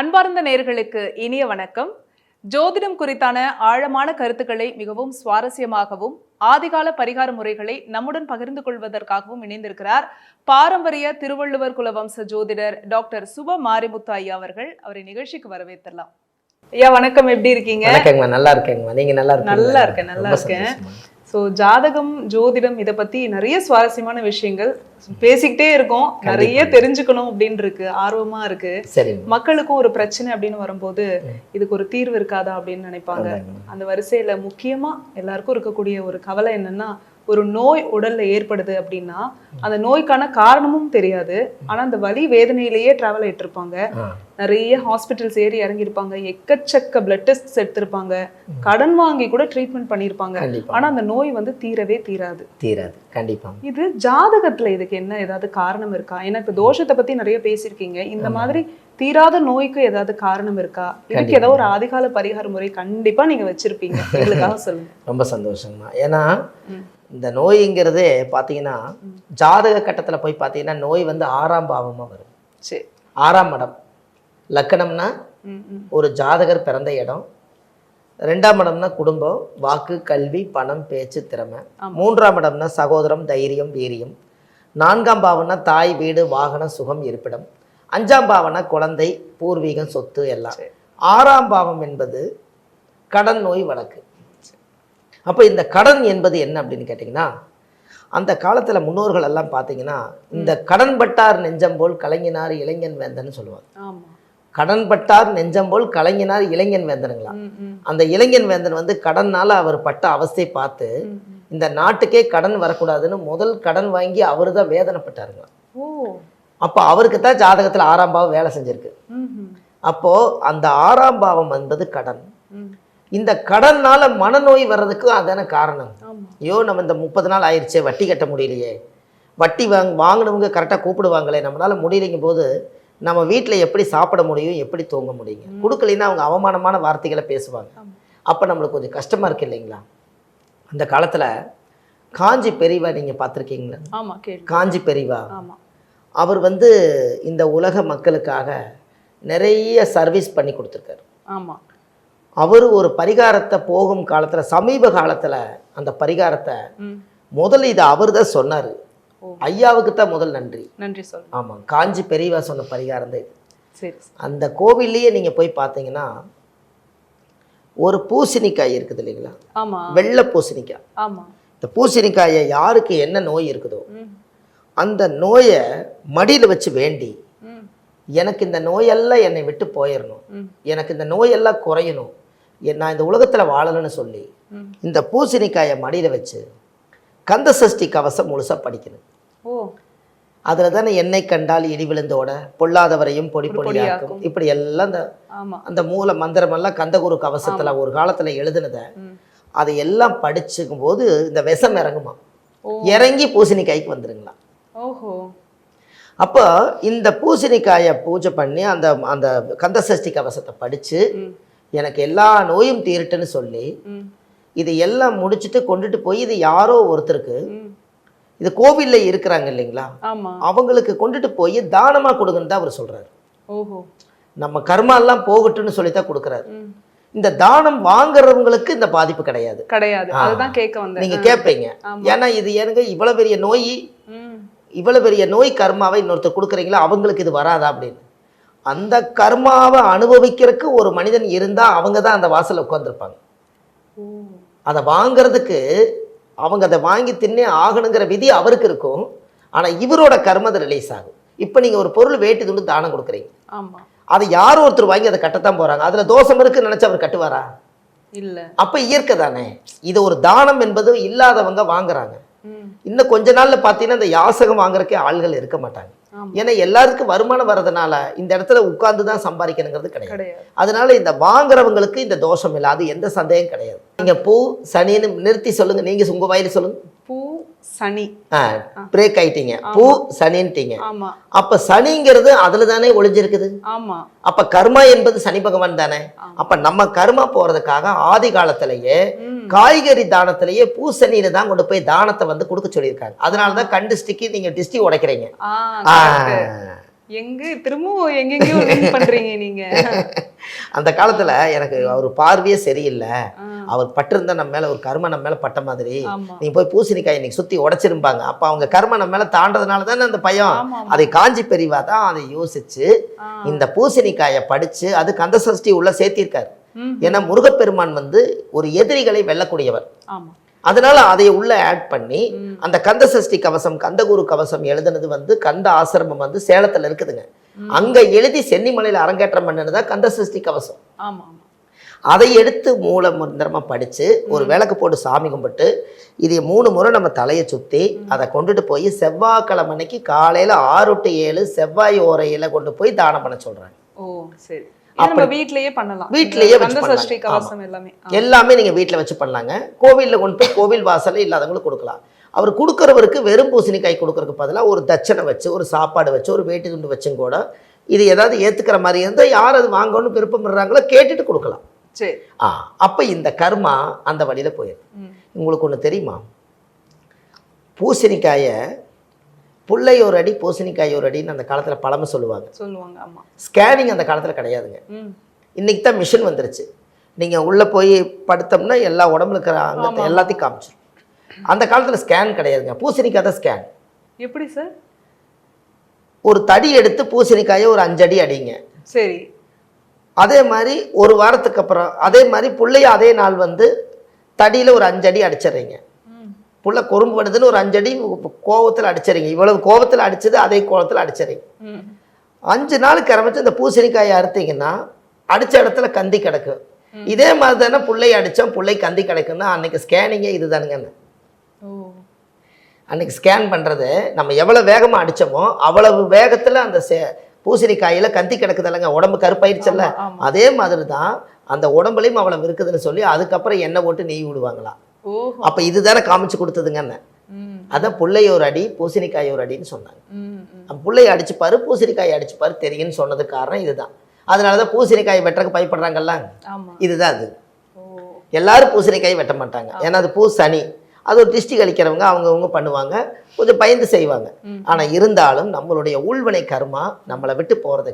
அன்பார்ந்த நேர்களுக்கு இனிய வணக்கம். ஜோதிடம் குறித்தான ஆழமான கருத்துக்களை மிகவும் சுவாரஸ்யமாகவும் ஆதிகால பரிகார முறைகளை நம்முடன் பகிர்ந்து கொள்வதற்காகவும் இணைந்திருக்கிறார் பாரம்பரிய திருவள்ளுவர் குல வம்ச ஜோதிடர் டாக்டர் சுப மாரிமுத்து ஐயா அவர்கள். அவரை நிகழ்ச்சிக்கு வரவேற்றலாம் ஐயா வணக்கம். எப்படி இருக்கீங்க? நல்லா இருக்கேங்கம்மா. நீங்க நல்லா இருக்கீங்களா? நல்லா இருக்கேன், நல்லா இருக்கேன். ஸோ ஜாதகம் ஜோதிடம் இதை பத்தி நிறைய சுவாரஸ்யமான விஷயங்கள் பேசிக்கிட்டே இருக்கோம். நிறைய தெரிஞ்சுக்கணும் அப்படின்னு இருக்கு ஆர்வமா இருக்கு. மக்களுக்கும் ஒரு பிரச்சனை அப்படின்னு வரும்போது இதுக்கு ஒரு தீர்வு இருக்காதா அப்படின்னு நினைப்பாங்க. அந்த வரிசையில முக்கியமா எல்லாருக்கும் இருக்கக்கூடிய ஒரு கவலை என்னன்னா ஒரு நோய் உடல்ல ஏற்படுது அப்படின்னா அந்த நோய்க்கான காரணமும் தெரியாது. ஆனா அந்த வலி வேதனையிலேயே டிராவல் ஆயிட்டு இருப்பாங்க. நிறைய ஹாஸ்பிட்டல்ஸ் ஏறி இறங்கியிருப்பாங்க. எக்கச்சக்க பிளட் டெஸ்ட் எடுத்திருப்பாங்க. கடன் வாங்கி கூட ட்ரீட்மெண்ட் பண்ணியிருப்பாங்க. ஆனா அந்த நோய் வந்து தீரவே தீராது. தீராது. கண்டிப்பா. இது ஜாதகத்துல இதுக்கு என்ன ஏதாவது காரணம் இருக்கா? ஏன்னா இப்ப தோஷத்தை பத்தி நிறைய பேசியிருக்கீங்க. இந்த மாதிரி தீராத நோய்க்கு ஏதாவது காரணம் இருக்கா? இதுக்கு. ஏதோ ஒரு அதிகால பரிகார முறை கண்டிப்பா நீங்க வச்சிருப்பீங்க. எங்களுக்காக சொல்லுங்க. ரொம்ப சந்தோஷங்கம்மா. ஏன்னா. இந்த நோய்ங்கிறதே பார்த்தீங்கன்னா ஜாதக கட்டத்துல போய் பார்த்தீங்கன்னா நோய் வந்து ஆறாம் பாவமா வரும். சரி. ஆறாம் இடம். லக்கணம்னா. ஒரு ஜாதகர் பிறந்த இடம். ரெண்டாம் இடம்னா குடும்பம் வாக்கு கல்வி பணம் பேச்சு திறமை. மூன்றாம் இடம்னா சகோதரம் தைரியம் வீரியம். நான்காம் பாவம்னா தாய் வீடு வாகனம் சுகம் இருப்பிடம். அஞ்சாம் பாவம்னா குழந்தை பூர்வீகம் சொத்து எல்லாம். ஆறாம் பாவம் என்பது கடன் நோய் வழக்கு. அப்போ இந்த கடன் என்பது என்ன அப்படின்னு கேட்டிங்கன்னா அந்த காலத்தில் முன்னோர்கள் எல்லாம் பார்த்தீங்கன்னா இந்த கடன் பட்டார் நெஞ்சம் போல் கலைஞனார் இளைஞன் வேந்தன்னு சொல்லுவாங்க. ஆமா. கடன் பட்டார் நெஞ்சம் போல் கலைஞனார் இளைஞன் வேந்தனுங்களா அந்த இளைஞன் வேந்தன் வந்து கடன்னால அவர் பட்ட அவஸ்தை பார்த்து. இந்த நாட்டுக்கே கடன் வரக்கூடாதுன்னு முதல் கடன் வாங்கி அவர் தான் வேதனைப்பட்டாருங்க ஓ. அப்போ அவருக்கு தான் ஜாதகத்தில் ஆறாம் பாவம் வேலை செஞ்சிருக்கு. ம், ம், அப்போ அந்த ஆறாம் பாவம் என்பது கடன். இந்த கடன்னால மனநோய் வர்றதுக்கு அதான காரணம். ஐயோ நம்ம இந்த முப்பது நாள் ஆயிடுச்சே வட்டி கட்ட முடியலையே. வட்டி வாங் வாங்கினவங்க கரெக்டாக கூப்பிடுவாங்களே நம்மளால முடியலைங்க போது நம்ம வீட்டில் எப்படி சாப்பிட முடியும் எப்படி தூங்க முடியுங்க? கொடுக்கலைன்னா அவங்க அவமானமான வார்த்தைகளை பேசுவாங்க. அப்போ நம்மளுக்கு கொஞ்சம் கஷ்டமாக இருக்கு இல்லைங்களா? அந்த காலத்தில் காஞ்சி பெரியவா நீங்கள் பார்த்துருக்கீங்களா? காஞ்சி பெரியவா அவர் வந்து இந்த உலக மக்களுக்காக நிறைய சர்வீஸ் பண்ணி கொடுத்துருக்காரு. ஆமா. அவர் ஒரு பரிகாரத்தை போகும் காலத்தில் சமீப காலத்தில் அந்த பரிகாரத்தை முதல்ல இதை அவர் தான் சொன்னார். ஐயாவுக்கு தான் முதல் நன்றி. நன்றி சொல்லுங்க. ஆமாம் காஞ்சி பெரியவா சொன்ன பரிகாரம் தான் இது. சரி அந்த கோவில்லையே நீங்கள் போய் பார்த்தீங்கன்னா ஒரு பூசணிக்காய் இருக்குது இல்லைங்களா? வெள்ளை பூசணிக்காய். ஆமா. இந்த பூசணிக்காயை யாருக்கு என்ன நோய் இருக்குதோ அந்த நோயை மடியில் வச்சு வேண்டி எனக்கு இந்த நோயெல்லாம் என்னை விட்டு போயிடணும் எனக்கு இந்த நோயெல்லாம் குறையணும். நான் இந்த உலகத்தில் வாழணும்னு சொல்லி இந்த பூசணிக்காயை மடியில் வச்சு கந்த சஷ்டி கவசம் முழுசாக படிக்கணும். ஓ. அதில் தானே எண்ணெய் கண்டால் இடி விழுந்தோட பொல்லாதவரையும் பொடி பொடி பொடியாக்கும். இப்படி எல்லாம் ஆமா. அந்த மூல மந்திரமெல்லாம் கந்தகுரு கவசத்தில் ஒரு காலத்தில் எழுதுனதை அதை எல்லாம் படிச்சுக்கும் போது இந்த விஷம் இறங்குமா? இறங்கி பூசணிக்காய்க்கு வந்துருங்களா? ஓஹோ. அப்போ இந்த பூசணிக்காயை பூஜை பண்ணி அந்த அந்த கந்த சஷ்டி கவசத்தை படித்து எனக்கு எல்லா நோயும் தீரட்டுன்னு சொல்லி இது எல்லாம் முடிச்சுட்டு கொண்டுட்டு போய் இது யாரோ ஒருத்தருக்கு இது கோவிலில் இருக்கிறாங்க இல்லைங்களா? அவங்களுக்கு கொண்டுட்டு போய் தானமாக கொடுங்கன்னு தான் அவர் சொல்கிறாரு ஓஹோ. நம்ம கர்மாலாம் போகட்டும்னு சொல்லி தான் கொடுக்குறாரு இந்த தானம் வாங்குறவங்களுக்கு இந்த பாதிப்பு கிடையாது. கிடையாது. அதுதான் கேட்க வந்தேன். நீங்க கேட்பீங்க. ஏன்னா இது எனக்கு இவ்வளவு பெரிய நோய் இவ்வளவு பெரிய நோய் கர்மாவை இன்னொருத்தர் கொடுக்குறீங்களா? அவங்களுக்கு இது வராதா அப்படின்னு. அந்த கர்மாவை அனுபவிக்கிறதுக்கு ஒரு மனிதன் இருந்தா அவங்க தான் அந்த வாசல்ல உட்காந்துருப்பாங்க அதை வாங்குறதுக்கு அவங்க அதை வாங்கி தின்னே ஆகணுங்கிற விதி அவருக்கு இருக்கும். ஆனா இவரோட கர்ம அது ரிலீஸ் ஆகும். இப்போ நீங்க ஒரு பொருள் வேட்டி துண்டு தானம் கொடுக்குறீங்க. ஆமா. அதை யாரோ ஒருத்தர் வாங்கி அதை கட்டத்தான் போறாங்க. அதுல தோஷம் இருக்குன்னு நினைச்சு அவர் கட்டுவாரா? இல்ல. அப்ப இயற்கை தானே. இது ஒரு தானம் என்பது இல்லாதவங்க வாங்குறாங்க. இன்னும் கொஞ்ச நாள்ல பார்த்தீங்கன்னா இந்த யாசகம் வாங்குறதுக்கே ஆள்கள் இருக்க மாட்டாங்க. ஏன்னா எல்லாருக்கும் வருமானம் வர்றதுனால இந்த இடத்துல உட்கார்ந்து தான் சம்பாதிக்கணுங்கிறது கிடையாது. கிடையாது. அதனால இந்த வாங்குறவங்களுக்கு இந்த தோஷம் இல்லை. அது எந்த சந்தேகம் கிடையாது. நீங்க பூ சனின்னு நிறுத்தி சொல்லுங்க. நீங்க உங்க வாயில சொல்லுங்க. பூ சனி. பிரேக் ஆயிட்டீங்க. பூ சனின்ட்டீங்க. அப்ப சனிங்கிறது அதுல தானே ஒளிஞ்சிருக்குது அப்ப கர்மா என்பது சனி பகவான் தானே. அப்ப நம்ம கர்மா போறதுக்காக ஆதி காலத்திலேயே காய்கறி தானத்திலேயே பூசணியில தான் கொண்டு போய் தானத்தை வந்து கொடுக்க சொல்லியிருக்காங்க அதனால தான் கண் டிஸ்டிக்கு நீங்க டிஸ்டி உடைக்கிறீங்க. எங்க திரும்பவும் எங்கெங்கயோ பண்றீங்க நீங்க. அந்த காலத்துல எனக்கு அவர் பார்வையே சரியில்லை. அவர் பட்டிருந்தா நம்ம மேல ஒரு கர்ம நம்ம மேல பட்ட மாதிரி. நீ போய் பூசணிக்காய் இன்னைக்கு சுத்தி உடைச்சிருப்பாங்க அப்ப அவங்க கர்ம நம்ம மேல தாண்டதுனால தானே அந்த பயம். அதை காஞ்சி பெரியவா தான் அதை யோசிச்சு இந்த பூசணிக்காயை படிச்சு அது கந்த சஷ்டி உள்ள சேர்த்திருக்காரு. ஏன்னா முருகப்பெருமான் வந்து ஒரு எதிரிகளை வெல்லக்கூடியவர். அதனால அதை உள்ள ஆட் பண்ணி அந்த கந்த சஷ்டி கவசம் கந்தகுரு கவசம் எழுதுனது வந்து கந்த ஆசிரமம் வந்து சேலத்துல இருக்குதுங்க. அங்க எழுதி சென்னிமலையில அரங்கேற்றம் பண்ணது தான் கந்த சஷ்டி கவசம். ஆமா அதை எடுத்து மூல மந்திரமா படிச்சு ஒரு விளக்கு போட்டு சாமி கும்பிட்டு இதை மூணு முறை நம்ம தலையை சுத்தி அதை கொண்டுட்டு போய் செவ்வாய்க்கிழமை அன்னைக்கு காலையில ஆறு டு ஏழு செவ்வாய் ஓரையில கொண்டு போய் தானம் பண்ண சொல்றாங்க. ஓ சரி. வீட்லயே பண்ணலாம். வீட்லயே எல்லாமே நீங்க வீட்ல வச்சு பண்ணலாங்க. கோவில்ல கொண்டு போய் கோவில் வாசல்ல இல்லாதவங்களுக்கு கொடுக்கலாம். அவர் கொடுக்கறவருக்கு வெறும் பூசணிக்காய் கொடுக்கறதுக்கு பதிலாக ஒரு தட்சணை வச்சு ஒரு சாப்பாடு வச்சு ஒரு வேட்டி துண்டு வச்சும் கூட இது ஏதாவது ஏத்துக்கிற மாதிரி இருந்தால் யார் அது வாங்கணும்னு விருப்பப்படுறாங்களோ கேட்டுட்டு கொடுக்கலாம். சரி. ஆ அப்ப இந்த கர்மா அந்த வழியில போயிடும் ம், உங்களுக்கு ஒண்ணு தெரியுமா? பூசணிக்காயை புள்ளை ஒரு அடி பூசணிக்காய் ஒரு அடின்னு அந்த காலத்துல பழமை சொல்லுவாங்க. சொல்லுவாங்க ஆமா. ஸ்கேனிங் அந்த காலத்துல கிடையாதுங்க. ம். இன்னைக்கு தான் மிஷின் வந்துருச்சு. நீங்க உள்ள போய் படுத்தோம்னா எல்லா உடம்புல இருக்கிற அங்கத்தை. எல்லாத்தையும் காமிச்சிடும் அந்த காலத்துல ஸ்கேன் கிடையாதுங்க. பூசணிக்காய் தான் ஸ்கேன் எப்படி சார் ஒரு தடி எடுத்து பூசணிக்காயை ஒரு அஞ்சடி அடிங்க. சரி. அதே மாதிரி ஒரு வாரத்துக்கு அப்புறம் அதே மாதிரி புள்ளைய அதே நாள் வந்து தடியில ஒரு அஞ்சடி அடிச்சிடுறீங்க. புள்ள கொறும்பு பண்ணுதுன்னு ஒரு அஞ்சடி கோவத்தில் அடிச்சிடுறீங்க. இவ்வளவு கோவத்தில் அடிச்சது அதே கோவத்தில் அடிச்சிடுறீங்க. அஞ்சு நாள் கிளம்பிச்சு இந்த பூசணிக்காயை அறுத்தீங்கன்னா அடிச்ச இடத்துல கந்தி கிடக்கும் இதே மாதிரி தானே புள்ளை அடித்தோம் புள்ளை கந்தி கிடக்குன்னா அன்னைக்கு ஸ்கேனிங்கே இதுதானுங்கன்னு. ஓ அன்னைக்கு ஸ்கேன் பண்ணுறது நம்ம எவ்வளோ வேகமாக அடித்தோமோ அவ்வளவு வேகத்தில் அந்த சே பூசணிக்காயில் கந்தி கிடக்குதில்லங்க உடம்பு கருப்பாயிருச்சல்ல. அதே மாதிரி தான் அந்த உடம்புலையும் அவ்வளவு இருக்குதுன்னு சொல்லி அதுக்கப்புறம் எண்ணெய் போட்டு நெய் விடுவாங்களாம் அப்போ இதுதானே காமிச்சு கொடுத்ததுங்கன்னு அதான் புள்ளை ஒரு அடி பூசணிக்காய் ஒரு அடின்னு சொன்னாங்க. புள்ளையை அடிச்சுப்பாரு பூசணிக்காய் அடிச்சுப்பாரு தெரியும்னு சொன்னதுக்கு காரணம் இதுதான். அதனால தான் பூசணிக்காய் வெட்டுறக்கு பயப்படுறாங்கல்ல? இதுதான் அது. எல்லாரும் பூசணிக்காய் வெட்ட மாட்டாங்க. ஏன்னா அது பூ சனி அது ஒரு டிஸ்டி கழிக்கிறவங்க அவங்கவுங்க பண்ணுவாங்க கொஞ்சம் பயந்து செய்வாங்க ம். ஆனா இருந்தாலும் நம்மளுடைய ஊழ்வினை கர்மா நம்மளை விட்டு போறது